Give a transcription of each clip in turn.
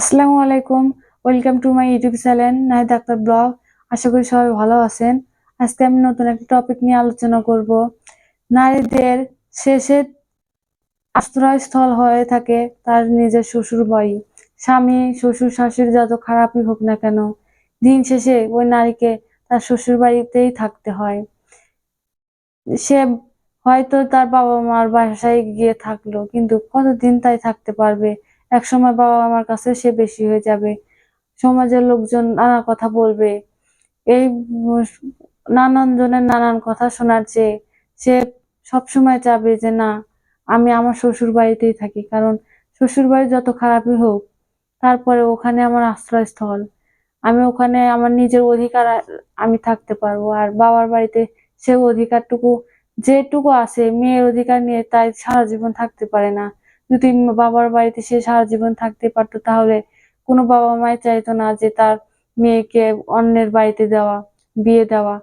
আসসালামু আলাইকুম। Welcome to my YouTube channel নাই ডাক্তার ব্লগ আশা করি সবাই ভালো আছেন। আজকে আমি নতুন একটা টপিক নিয়ে আলোচনা করব। নারীদের শেষে আশ্রয়স্থল হয়ে থাকে তার নিজের শ্বশুর বাড়ি। স্বামী, শ্বশুর, শাশুড়ি যত খারাপই হোক না কেন, দিন শেষে ওই নারীকে তার শ্বশুর বাড়িতেই থাকতে হয়। সে হয়তো তার বাবা মার বাসায় গিয়ে থাকল, কিন্তু কতদিন তাই থাকতে পারবে? এক সময় বাবা আমার কাছে সে বেশি হয়ে যাবে। সমাজের লোকজন নানা কথা বলবে। এই নানান জনের নানান কথা শোনার চেয়ে সে সবসময় চাবে যে, না, আমি আমার শ্বশুর বাড়িতেই থাকি, কারণ শ্বশুর বাড়ি যত খারাপই হোক, তারপরে ওখানে আমার আশ্রয়স্থল। আমি ওখানে আমার নিজের অধিকার, আমি থাকতে পারব। আর বাবার বাড়িতে সে অধিকারটুকু, যেটুকু আছে, মেয়ের অধিকার নিয়ে তাই সারা জীবন থাকতে পারে না। যদি বাবার বাড়িতে সে সারা জীবন থাকতে পারতো, তাহলে কোনো বাবা মাই চাইতো না যে তার মেয়েকে অন্যের বাড়িতে দেওয়া, বিয়ে দেওয়া।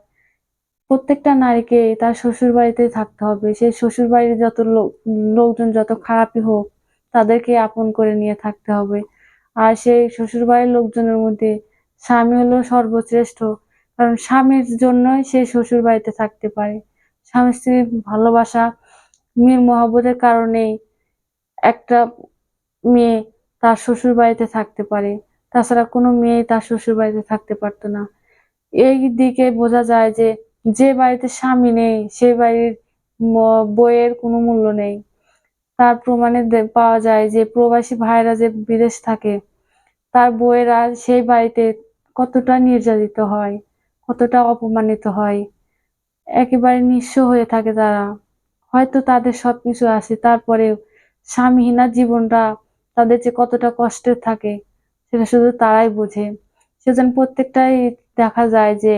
প্রত্যেকটা নারীকে তার শ্বশুর বাড়িতে থাকতে হবে। সেই শ্বশুর বাড়ির যত লোকজন যত খারাপই হোক, তাদেরকে আপন করে নিয়ে থাকতে হবে। আর সেই শ্বশুর বাড়ির লোকজনের মধ্যে স্বামী হলো সর্বশ্রেষ্ঠ, কারণ স্বামীর জন্যই সে শ্বশুর বাড়িতে থাকতে পারে। স্বামী স্ত্রীর ভালোবাসা মিল মহব্বতের কারণেই একটা মেয়ে তার শ্বশুর বাড়িতে থাকতে পারে। তাছাড়া কোনো মেয়ে তার শ্বশুর বাড়িতে থাকতে পারতো না। এই দিকে বোঝা যায় যে যে বাড়িতে স্বামী নেই সেই বাড়ির বইয়ের কোনো মূল্য নেই। তার প্রমাণে পাওয়া যায় যে, প্রবাসী ভাইরা যে বিদেশ থাকে, তার বইয়েরা সেই বাড়িতে কতটা নির্যাতিত হয়, কতটা অপমানিত হয়। একেবারে নিঃস্ব হয়ে থাকে তারা। হয়তো তাদের সবকিছু আছে, তারপরেও স্বামীহীনা জীবনটা তাদের যে কতটা কষ্টের থাকে, সেটা শুধু তারাই বোঝে। সেজন্য প্রত্যেকটাই দেখা যায় যে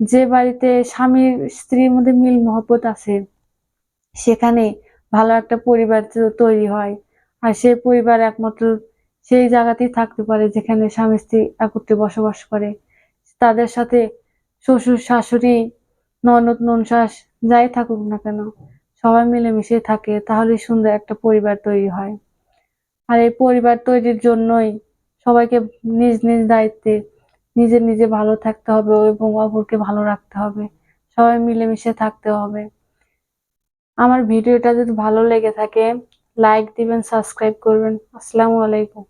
যে বাড়িতে স্বামীর স্ত্রীর মধ্যে মিল মহব্বত আছে, সেখানে ভালো একটা পরিবার তৈরি হয়। আর সেই পরিবার একমাত্র সেই জায়গাতেই থাকতে পারে যেখানে স্বামী স্ত্রী একত্রে বসবাস করে। তাদের সাথে শ্বশুর, শাশুড়ি, ননদ নন ননশাস যাই থাকুক না কেন সবাই মিলেমিশে থাকে তাহলে সুন্দর একটা পরিবার তৈরি হয়। আর এই পরিবার তৈরির জন্যই সবাইকে নিজ নিজ দায়িত্বে নিজে নিজে ভালো থাকতে হবে এবং অপরকে ভালো রাখতে হবে। সবাই মিলেমিশে থাকতে হবে। আমার ভিডিওটা যদি ভালো লেগে থাকে লাইক দিবেন সাবস্ক্রাইব করবেন। আসসালামু আলাইকুম।